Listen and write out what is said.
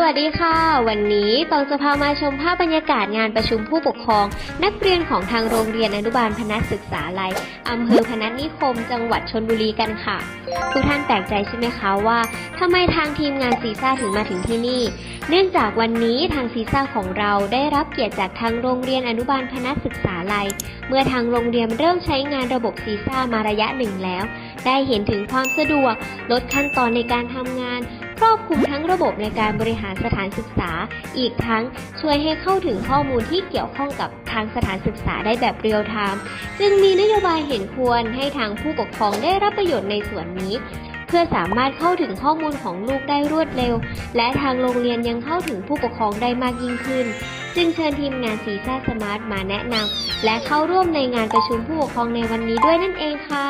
สวัสดีค่ะ วันนี้ตองจะพามาชมภาพบรรยากาศงานประชุมผู้ปกครอง นักเรียนของทางโรงเรียนอนุบาลพนัสศึกษาลัยอำเภอพนัสนิคม จังหวัดชนบุรีกันค่ะ ทุกท่านแปลกใจใช่ไหมคะว่าทำไมทางทีมงานซีซ่าถึงมาถึงที่นี่ เนื่องจากวันนี้ทางซีซ่าของเราได้รับเกียรติจากทางโรงเรียนอนุบาลพนัสศึกษาลัย เมื่อทางโรงเรียนเริ่มใช้งานระบบซีซ่ามาระยะหนึ่งแล้ว ได้เห็นถึงความสะดวก ลดขั้นตอนในการทำงาน ครอบคลุมทั้งระบบในการบริหารสถานศึกษา อีกทั้งช่วยให้เข้าถึงข้อมูลที่เกี่ยวข้องกับทางสถานศึกษาได้แบบเรียลไทม์จึงมีนโยบายเห็นควรให้ทางผู้ปกครองได้รับประโยชน์ในส่วนนี้ เพื่อสามารถเข้าถึงข้อมูลของลูกได้รวดเร็ว และทางโรงเรียนยังเข้าถึงผู้ปกครองได้มากยิ่งขึ้น จึงเชิญทีมงานซีซ่าสมาร์ทมาแนะนำและเข้าร่วมในงานประชุมผู้ปกครองในวันนี้ด้วยนั่นเองค่ะ